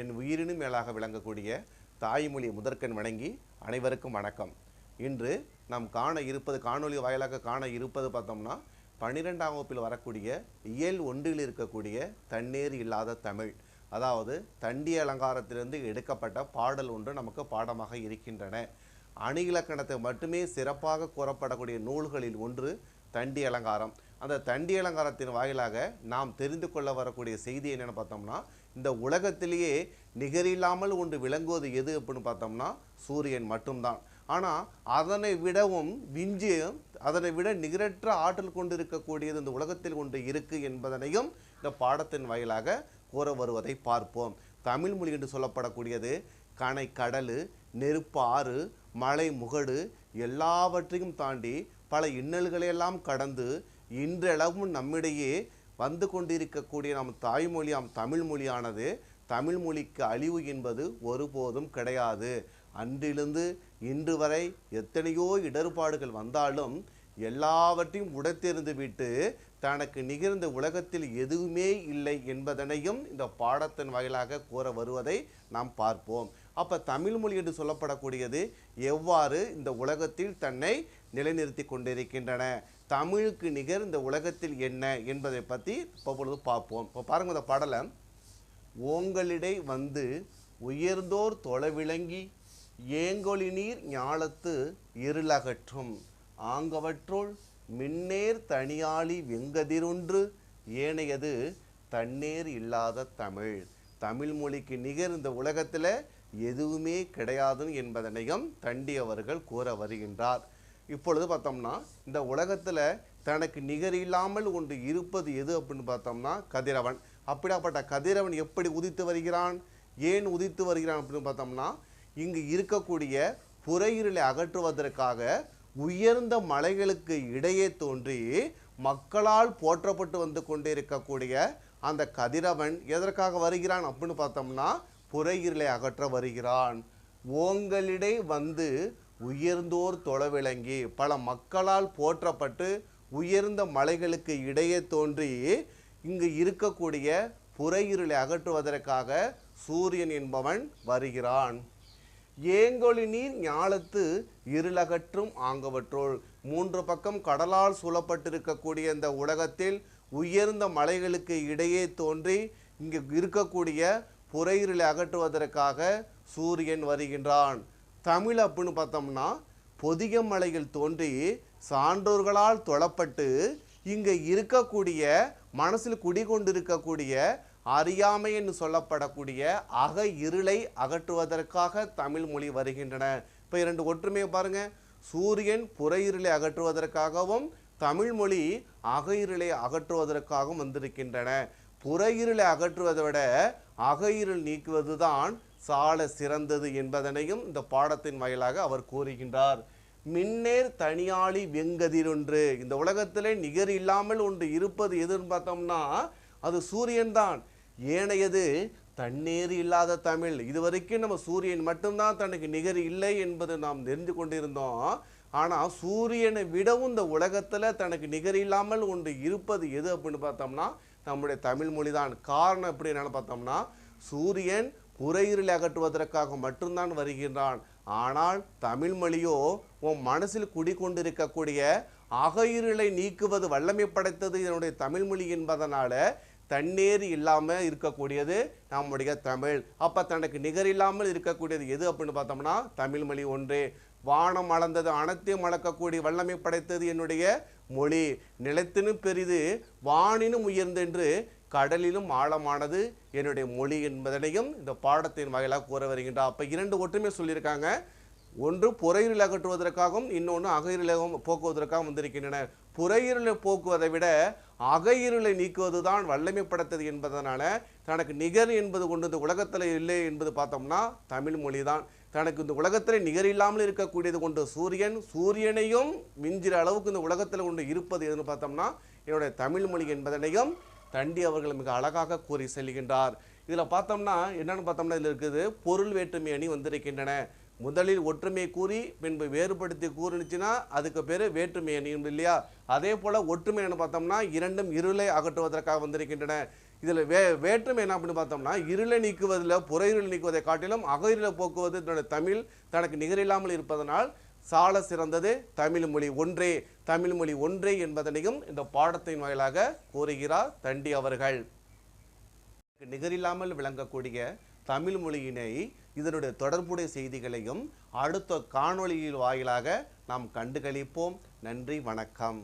என் உயிரினும் மேலாக விளங்கக்கூடிய தாய்மொழி முதற்கண் வணங்கி அனைவருக்கும் வணக்கம். இன்று நாம் காண இருப்பது காணொலி வாயிலாக காண இருப்பது பார்த்தோம்னா பன்னிரெண்டாம் வகுப்பில் வரக்கூடிய இயல் ஒன்றில் இருக்கக்கூடிய தண்ணீர் இல்லாத தமிழ். அதாவது தண்டி அலங்காரத்திலிருந்து எடுக்கப்பட்ட பாடல் ஒன்று நமக்கு பாடமாக இருக்கின்றன. அணி இலக்கணத்தை மட்டுமே சிறப்பாக கூறப்படக்கூடிய நூல்களில் ஒன்று தண்டி அலங்காரம். அந்த தண்டி அலங்காரத்தின் வாயிலாக நாம் தெரிந்து கொள்ள வரக்கூடிய செய்தி என்னென்னு பார்த்தோம்னா இந்த உலகத்திலேயே நிகரில்லாமல் ஒன்று விளங்குவது எது அப்படின்னு பார்த்தோம்னா சூரியன் மட்டும்தான். ஆனால் அதனை விடவும் விஞ்சியும் அதனை விட நிகரற்ற ஆற்றல் கொண்டு இருக்கக்கூடியது இந்த உலகத்தில் ஒன்று இருக்குது என்பதனையும் இந்த பாடத்தின் வாயிலாக கூற வருவதை பார்ப்போம். தமிழ் மொழி என்று சொல்லப்படக்கூடியது கனை கடல் நெருப்பு ஆறு மலை முகடு எல்லாவற்றையும் தாண்டி பல இன்னல்களையெல்லாம் கடந்து இன்றளவும் நம்மிடையே வந்து கொண்டிருக்கக்கூடிய நம் தாய்மொழியாம் தமிழ் மொழியானது தமிழ் மொழிக்கு அழிவு என்பது ஒருபோதும் கிடையாது. அன்றிலிருந்து இன்று வரை எத்தனையோ இடர்பாடுகள் வந்தாலும் எல்லாவற்றையும் உடைத்தெறிந்து விட்டு தனக்கு நிகழ்ந்த உலகத்தில் எதுவுமே இல்லை என்பதனையும் இந்த பாடத்தின் வாயிலாக கூற வருவதை நாம் பார்ப்போம். அப்போ தமிழ் மொழி என்று சொல்லப்படக்கூடியது எவ்வாறு இந்த உலகத்தில் தன்னை நிலைநிறுத்தி கொண்டிருக்கின்றன? தமிழுக்கு நிகர் இந்த உலகத்தில் என்ன என்பதை பற்றி இப்பொழுது பார்ப்போம். இப்போ பாருங்கள் இந்த பாடலை. ஓங்களிடை வந்து உயர்ந்தோர் தொலைவிளங்கி ஏங்கொழி நீர் ஞாலத்து இருளகற்றும். ஆங்கவற்றுள் மின்னேர் தனியாளி வெங்கதிரொன்று. ஏனையது தன்னேர் இல்லாத தமிழ். தமிழ் மொழிக்கு நிகர் இந்த உலகத்தில் எதுவுமே கிடையாது என்பதனையும் தண்டி அவர்கள் கூற வருகின்றார். இப்பொழுது பார்த்தோம்னா இந்த உலகத்தில் தனக்கு நிகர் இல்லாமல் ஒன்று இருப்பது எது அப்படின்னு பார்த்தோம்னா கதிரவன். அப்படியாப்பட்ட கதிரவன் எப்படி உதித்து வருகிறான்? ஏன் உதித்து வருகிறான் அப்படின்னு பார்த்தோம்னா இங்கு இருக்கக்கூடிய புறையிருளை அகற்றுவதற்காக உயர்ந்த மலைகளுக்கு இடையே தோன்றி மக்களால் போற்றப்பட்டு வந்து கொண்டே இருக்கக்கூடிய அந்த கதிரவன் எதற்காக வருகிறான் அப்படின்னு பார்த்தோம்னா புறையிருளை அகற்ற வருகிறான். ஓங்களிடை வந்து உயர்ந்தோர் தொலைவிளங்கி பல மக்களால் போற்றப்பட்டு உயர்ந்த மலைகளுக்கு இடையே தோன்றி இங்கு இருக்கக்கூடிய புறையிருளை அகற்றுவதற்காக சூரியன் என்பவன் வருகிறான். ஏங்கொழி நீர் ஞாலத்து இருளகற்றும் ஆங்கவற்றோள். மூன்று பக்கம் கடலால் சூழப்பட்டிருக்கக்கூடிய இந்த உலகத்தில் உயர்ந்த மலைகளுக்கு இடையே தோன்றி இங்கு இருக்கக்கூடிய புறையிருளை அகற்றுவதற்காக சூரியன் வருகின்றான். தமிழ் அப்படின்னு பார்த்தோம்னா பொதிக மலையில் தோன்றி சான்றோர்களால் தொழப்பட்டு இங்கே இருக்கக்கூடிய மனசில் குடிகொண்டிருக்கக்கூடிய அறியாமை என்று சொல்லப்படக்கூடிய அக இருளை அகற்றுவதற்காக தமிழ் மொழி வருகின்றன. இப்போ இரண்டு ஒற்றுமையை பாருங்க. சூரியன் புற இருளை அகற்றுவதற்காகவும் தமிழ் மொழி அக இருளை அகற்றுவதற்காகவும் வந்திருக்கின்றன. புற இருளை அகற்றுவதை விட அக இருள் நீக்குவது தான் சால சிறந்தது என்பதனையும் இந்த பாடத்தின் வாயிலாக அவர் கூறுகின்றார். மின்னேர் தனியாளி வெங்கதிரொன்று இந்த உலகத்திலே நிகர் இல்லாமல் ஒன்று இருப்பது எதுன்னு பார்த்தோம்னா அது சூரியன் தான். ஏனையது தண்ணீர் இல்லாத தமிழ். இதுவரைக்கும் நம்ம சூரியன் மட்டும்தான் தனக்கு நிகர் இல்லை என்பது நாம் தெரிந்து கொண்டிருந்தோம். ஆனால் சூரியனை விடவும் இந்த உலகத்தில் தனக்கு நிகர் இல்லாமல் ஒன்று இருப்பது எது அப்படின்னு பார்த்தோம்னா நம்முடைய தமிழ் மொழி தான் காரணம் எப்படி என்னென்னு பார்த்தோம்னா சூரியன் புறையிருளை அகற்றுவதற்காக மட்டும்தான் வருகின்றான். ஆனால் தமிழ் மொழியோ உன் மனசில் குடிக்கொண்டிருக்கக்கூடிய அகையிருளை நீக்குவது வல்லமை படைத்தது இதனுடைய தமிழ் மொழி என்பதனால தண்ணீர் இல்லாமல் இருக்கக்கூடியது நம்முடைய தமிழ். அப்போ தனக்கு நிகர் இல்லாமல் இருக்கக்கூடியது எது அப்படின்னு பார்த்தோம்னா தமிழ் மொழி ஒன்றே. வானம் அளந்தது அனைத்தையும் அளக்கக்கூடிய வல்லமை படைத்தது என்னுடைய மொழி. நிலத்தினும் பெரிது வானினும் உயர்ந்தென்று கடலிலும் ஆழமானது என்னுடைய மொழி என்பதனையும் இந்த பாடத்தின் வாயிலாக கூற வருகின்றார் அப்போ இரண்டு ஒற்றுமை சொல்லியிருக்காங்க. ஒன்று புறையிருள் அகற்றுவதற்காகவும் இன்னொன்று அகையிருளம் போக்குவதற்காகவும் வந்திருக்கின்றன. புறையிருளை போக்குவதை விட அகையிருளை நீக்குவது தான் வல்லமை படைத்தது என்பதனால தனக்கு நிகர் என்பது கொண்டு இந்த உலகத்தில் இல்லை என்பது பார்த்தோம்னா தமிழ் மொழி தான் தனக்கு இந்த உலகத்தில் நிகர் இல்லாமல் இருக்கக்கூடியது கொண்டு சூரியன் சூரியனையும் மிஞ்சிற அளவுக்கு இந்த உலகத்தில் கொண்டு இருப்பது எதுன்னு பார்த்தோம்னா என்னுடைய தமிழ் மொழி என்பதனையும் தண்டி அவர்கள் மிக அழகாக கூறி செல்கின்றார். இதில் பார்த்தோம்னா என்னென்னு பார்த்தோம்னா இதில் இருக்குது பொருள் வேற்றுமை அணி வந்திருக்கின்றன. முதலில் ஒற்றுமை கூறி பின்பு வேறுபடுத்தி கூறுனுச்சுன்னா அதுக்கு பேர் வேற்றுமை அணி இல்லையா? அதே போல் ஒற்றுமை என்ன பார்த்தோம்னா இரண்டும் இருளை அகற்றுவதற்காக வந்திருக்கின்றன. இதில் வே வேற்றுமை என்ன அப்படின்னு பார்த்தோம்னா இருளை நீக்குவதில் புற இருளை நீக்குவதை காட்டிலும் அக போக்குவது தன்னுடைய தமிழ் தனக்கு நிகரில்லாமல் இருப்பதனால் சால சிறந்தது. தமிழ் மொழி ஒன்றே தமிழ் மொழி ஒன்றே என்பதனையும் இந்த பாடத்தின் வாயிலாக கூறுகிறார் தண்டி அவர்கள். நிகரில்லாமல் விளங்கக்கூடிய தமிழ் மொழியினை இதனுடைய தொடர்புடைய செய்திகளையும் அடுத்த காணொளியில் வாயிலாக நாம் கண்டுகளிப்போம். நன்றி வணக்கம்.